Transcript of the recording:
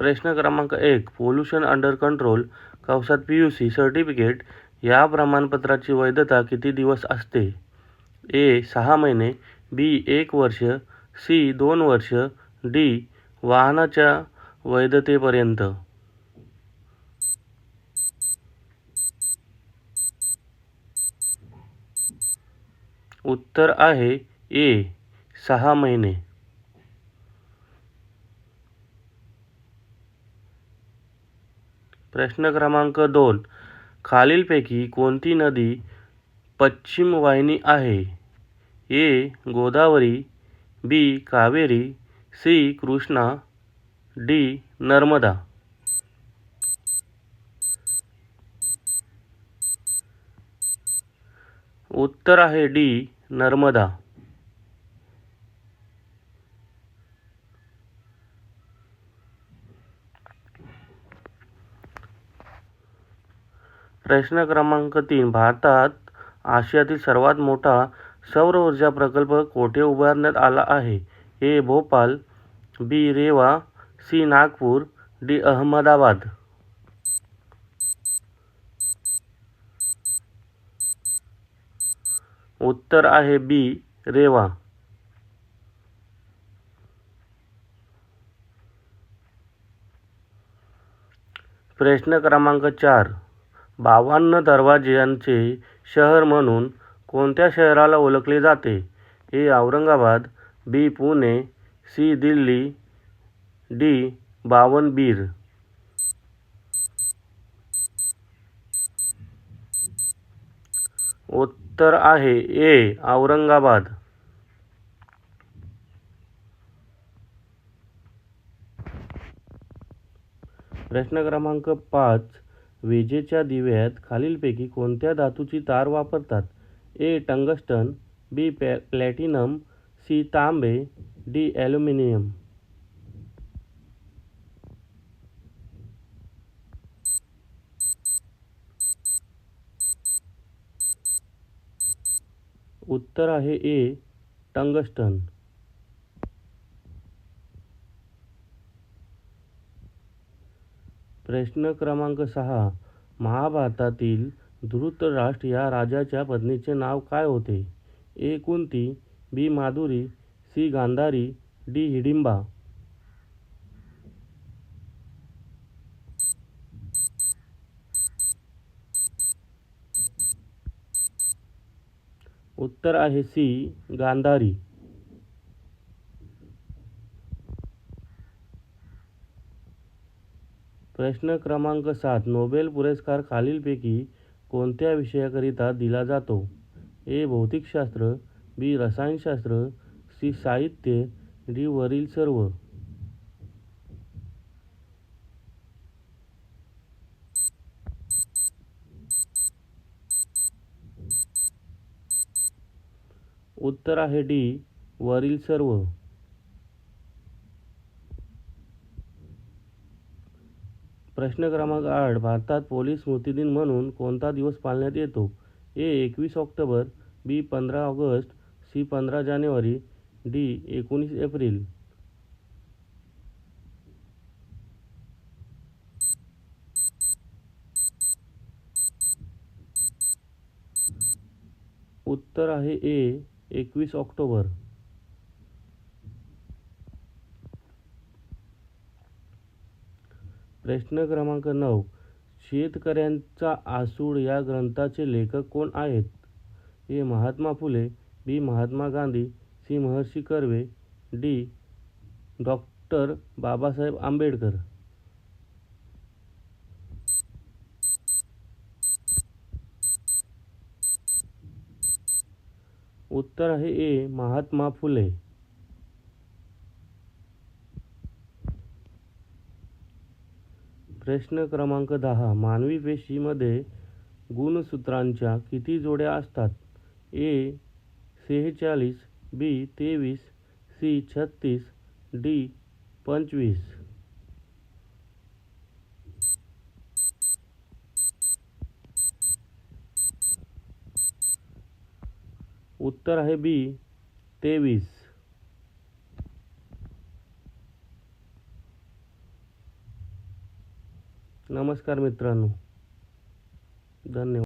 प्रश्न क्रमांक एक पोल्युशन अंडर कंट्रोल कवसात पी यू सी सर्टिफिकेट या प्रमाणपत्राची वैधता किती दिवस असते? ए सहा महिने बी एक वर्ष सी दोन वर्ष डी वाहनाच्या वैधतेपर्यंत. उत्तर आहे ए सहा महिने. प्रश्न क्रमांक दोन. खालीलपैकी कोणती नदी पश्चिम वाहिनी आहे? A. Godavari B. Kaveri C. Krishna D. Narmada. उत्तर आहे डी. नर्मदा. प्रश्न क्रमांक तीन, भारतात आशियातील सर्वात मोठा सौर ऊर्जा प्रकल्प कोठे उभारण्यात आला आहे? A, Bhopal, B, Rewa, C, Nagpur, D, Ahmedabad. उत्तर आहे बी, रेवा. प्रश्न क्रमांक चार बावन्न दरवाज्यांचे शहर म्हणून कोणत्या शहराला ओळखले जाते? A. Aurangabad B. Pune C. Delhi D. Bawanbir. उत्तर आहे ए. औरंगाबाद. प्रश्न क्रमांक पाच. विजेच्या दिव्यात खालीलपैकी कोणत्या धातूची तार वापरतात? ए टंगस्टन बी पॅ प्लॅटिनम सी तांबे डी ॲल्युमिनियम. उत्तर आहे ए टंगस्टन. प्रश्न क्रमांक सहा. महाभारतातील धृतराष्ट्र या राजाच्या पत्नीचे नाव काय होते? A. Kunti B. Madhuri C. Gandhari D. Hidimba. उत्तर आहे सी. गांधारी. प्रश्न क्रमांक सात नोबेल पुरस्कार खालीलपैकी कोणत्या विषयाकरिता दिला जातो? ए भौतिकशास्त्र बी रसायनशास्त्र सी साहित्य डी वरील सर्व. उत्तर आहे डी वरील सर्व. प्रश्न क्रमांक आठ भारतात पोलीस स्मृतिदिन म्हणून कोणता दिवस पाळण्यात येतो? ए एकवीस ऑक्टोबर बी पंधरा ऑगस्ट सी पंधरा जानेवारी डी एकोणीस एप्रिल. उत्तर आहे ए एकवीस ऑक्टोबर. प्रश्न क्रमांक नऊ. शेतकऱ्यांचा आसूड या ग्रंथाचे लेखक कोण आहेत? A. Mahatma Phule B. Mahatma Gandhi C. Maharshi Karve D. Doctor Babasaheb Ambedkar. उत्तर आहे ए. महात्मा फुले. प्रश्न क्रमांक दहा. मानवी पेशीमध्ये गुणसूत्रांच्या किती जोड्या असतात? ए सेहेचाळीस बी तेवीस सी छत्तीस डी पंचवीस. उत्तर आहे बी तेवीस. नमस्कार मित्रांनो. धन्यवाद.